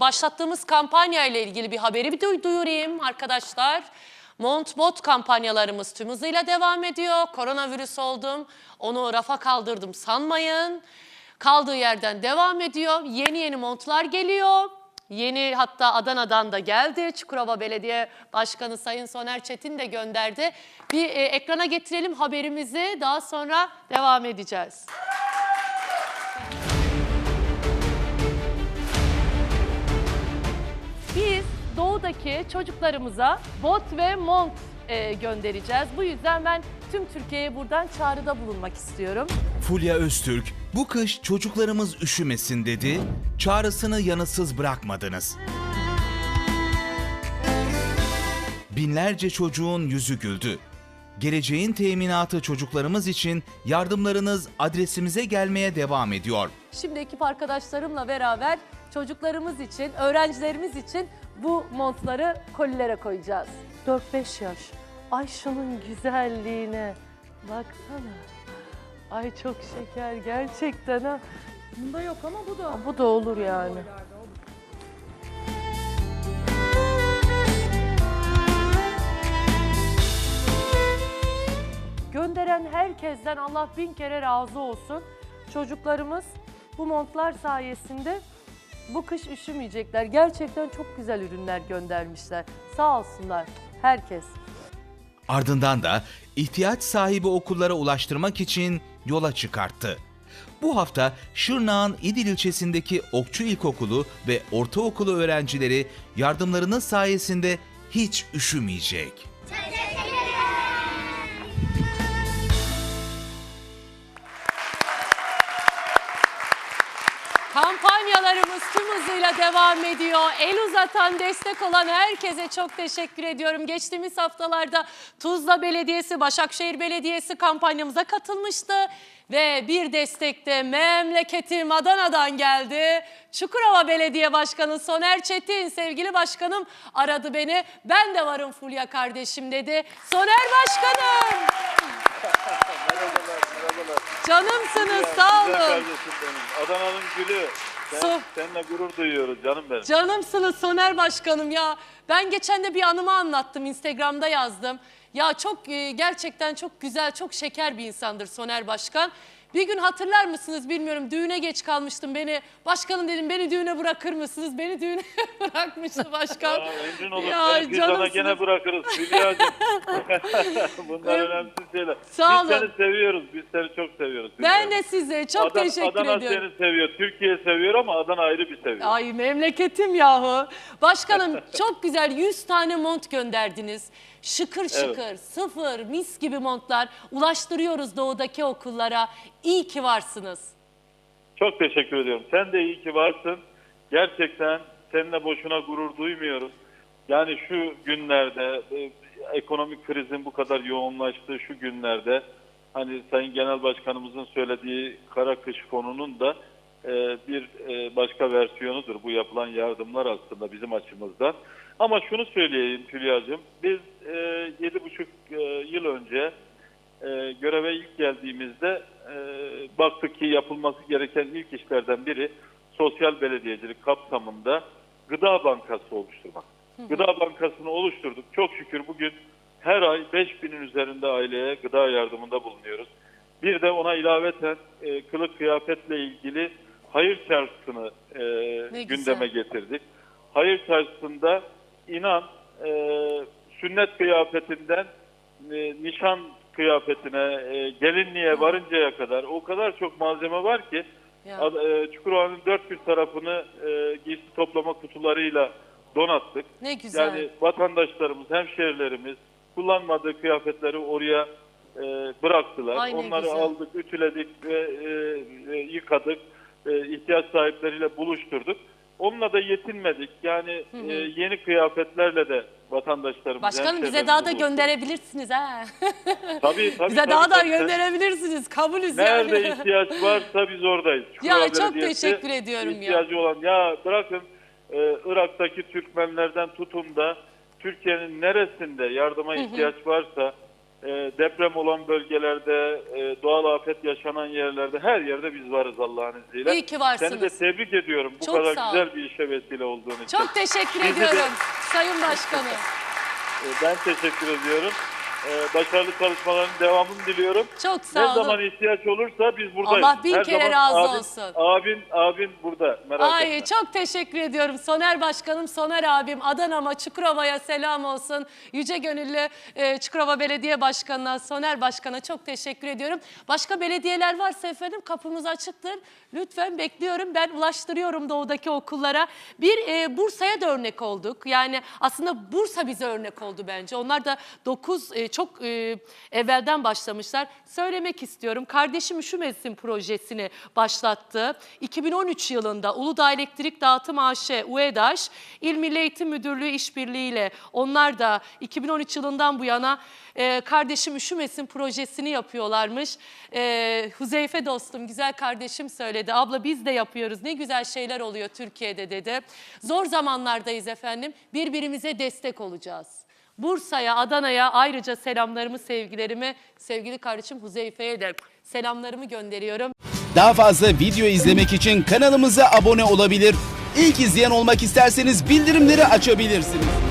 Başlattığımız kampanya ile ilgili bir haberi bir duy- duyurayım arkadaşlar. Montbot kampanyalarımız tüm hızıyla devam ediyor. Koronavirüs oldum, onu rafa kaldırdım sanmayın. Kaldığı yerden devam ediyor. Yeni yeni montlar geliyor. Yeni hatta Adana'dan da geldi. Çukurova Belediye Başkanı Sayın Soner Çetin de gönderdi. Bir e, ekrana getirelim haberimizi. Daha sonra devam edeceğiz. Doğudaki çocuklarımıza bot ve mont e, göndereceğiz. Bu yüzden ben tüm Türkiye'ye buradan çağrıda bulunmak istiyorum. Fulya Öztürk, bu kış çocuklarımız üşümesin dedi, çağrısını yanıtsız bırakmadınız. Binlerce çocuğun yüzü güldü. Geleceğin teminatı çocuklarımız için yardımlarınız adresimize gelmeye devam ediyor. Şimdi ekip arkadaşlarımla beraber çocuklarımız için, öğrencilerimiz için bu montları kolilere koyacağız. 4-5 yaş. Ay şunun güzelliğine. Baksana. Ay çok şeker gerçekten ha. Bunda yok ama bu da. Bu da olur yani. Gönderen herkesten Allah bin kere razı olsun. Çocuklarımız bu montlar sayesinde bu kış üşümeyecekler. Gerçekten çok güzel ürünler göndermişler. Sağ olsunlar herkes. Ardından da ihtiyaç sahibi okullara ulaştırmak için yola çıkarttı. Bu hafta Şırnak'ın İdil ilçesindeki Okçu İlkokulu ve Ortaokulu öğrencileri yardımlarınız sayesinde hiç üşümeyecek. Tüm hızıyla devam ediyor. El uzatan, destek olan herkese çok teşekkür ediyorum. Geçtiğimiz haftalarda Tuzla Belediyesi, Başakşehir Belediyesi kampanyamıza katılmıştı. Ve bir destek de memleketim Adana'dan geldi. Çukurova Belediye Başkanı Soner Çetin, sevgili başkanım aradı beni. Ben de varım Fulya kardeşim dedi. Soner Başkanım, Merhabalar, merhabalar. canımsınız sağ olun. Adana'nın gülü. So- Sen, seninle gurur duyuyoruz canım benim. Canımsınız Soner Başkanım ya. Ben geçen de bir anımı anlattım Instagram'da yazdım. Ya çok e, gerçekten çok güzel, çok şeker bir insandır Soner Başkan. Bir gün hatırlar mısınız bilmiyorum düğüne geç kalmıştım beni. Başkanım dedim beni düğüne bırakır mısınız? Beni düğüne bırakmıştı başkan. Aa, Memnun olur. Ya, Belki sana canımsınız. gene bırakırız Hülya'cığım. Bunlar önemsiz şeyler. Sağ Biz olun. seni seviyoruz. Biz seni çok seviyoruz. Ben de size çok Adana, teşekkür Adana ediyorum. seni seviyor. Türkiye seviyor ama Adana ayrı bir seviyor. Ay memleketim yahu. Başkanım çok güzel 100 tane mont gönderdiniz. Şıkır şıkır, sıfır, mis gibi montlar ulaştırıyoruz doğudaki okullara. İyi ki varsınız. Çok teşekkür ediyorum. Sen de iyi ki varsın. Gerçekten seninle boşuna gurur duymuyoruz. Yani şu günlerde e, ekonomik krizin bu kadar yoğunlaştığı şu günlerde hani Sayın Genel Başkanımızın söylediği kara kış fonunun da e, bir e, başka versiyonudur bu yapılan yardımlar aslında bizim açımızdan. Ama şunu söyleyeyim Hülya'cığım. Biz e, yedi buçuk e, yıl önce e, göreve ilk geldiğimizde e, baktık ki yapılması gereken ilk işlerden biri sosyal belediyecilik kapsamında gıda bankası oluşturmak. Gıda bankasını oluşturduk. Çok şükür bugün her ay 5000'in üzerinde aileye gıda yardımında bulunuyoruz. Bir de ona ilaveten e, kılık kıyafetle ilgili hayır çarşısını e, gündeme getirdik. Hayır çarşısında inan e, sünnet kıyafetinden e, nişan kıyafetine, e, gelinliğe varıncaya kadar o kadar çok malzeme var ki Ya. E, Çukurova'nın dört bir tarafını e, giysi toplama kutularıyla donattık. Ne güzel. Yani vatandaşlarımız, hemşehrilerimiz kullanmadığı kıyafetleri oraya e, bıraktılar. Ay Onları güzel. aldık, ütüledik ve e, e, yıkadık. E, ihtiyaç sahipleriyle buluşturduk. Onunla da yetinmedik. Yani e, yeni kıyafetlerle de vatandaşlarımız, Başkanım bize daha da gönderebilirsiniz ha. Tabii, tabii, bize tabii, daha da tabii. gönderebilirsiniz. Kabulüz Nerede yani. ihtiyaç varsa biz oradayız. Ya çok teşekkür ediyorum ya. ihtiyacı olan ya bırakın e, Irak'taki Türkmenlerden tutun da Türkiye'nin neresinde yardıma ihtiyaç varsa e, deprem olan bölgelerde, e, doğal afet yaşanan yerlerde her yerde biz varız Allah'ın izniyle. İyi ki varsınız. Seni de tebrik ediyorum bu Çok kadar sağ ol. güzel bir işe vesile olduğun için. Çok teşekkür Bizi de- ediyorum Sayın Başkanım. E, Ben teşekkür ediyorum. E, Başarılı çalışmaların devamını diliyorum. Çok Ne sağ olun. zaman ihtiyaç olursa biz buradayız. Allah bin kere razı abin, olsun. Abin, abin burada. Merak Ay etme. çok teşekkür ediyorum. Soner Başkanım, Soner abim, Adana'ma, Çukurova'ya selam olsun. Yüce Gönüllü e, Çukurova Belediye Başkanı'na, Soner Başkan'a çok teşekkür ediyorum. Başka belediyeler varsa efendim kapımız açıktır. Lütfen bekliyorum. Ben ulaştırıyorum doğudaki okullara. Bir e, Bursa'ya da örnek olduk. Yani aslında Bursa bize örnek oldu bence. Onlar da 9 çok e, evvelden başlamışlar. Söylemek istiyorum. Kardeşim Üşümesin projesini başlattı. 2013 yılında Uludağ Elektrik Dağıtım AŞ, UEDAŞ, İl Milli Eğitim Müdürlüğü işbirliğiyle onlar da 2013 yılından bu yana e, Kardeşim Üşümesin projesini yapıyorlarmış. E, Huzeyfe dostum, güzel kardeşim söyledi. Abla biz de yapıyoruz. Ne güzel şeyler oluyor Türkiye'de dedi. Zor zamanlardayız efendim. Birbirimize destek olacağız. Bursa'ya, Adana'ya ayrıca selamlarımı, sevgilerimi, sevgili kardeşim Huzeyfe'ye de selamlarımı gönderiyorum. Daha fazla video izlemek için kanalımıza abone olabilir. İlk izleyen olmak isterseniz bildirimleri açabilirsiniz.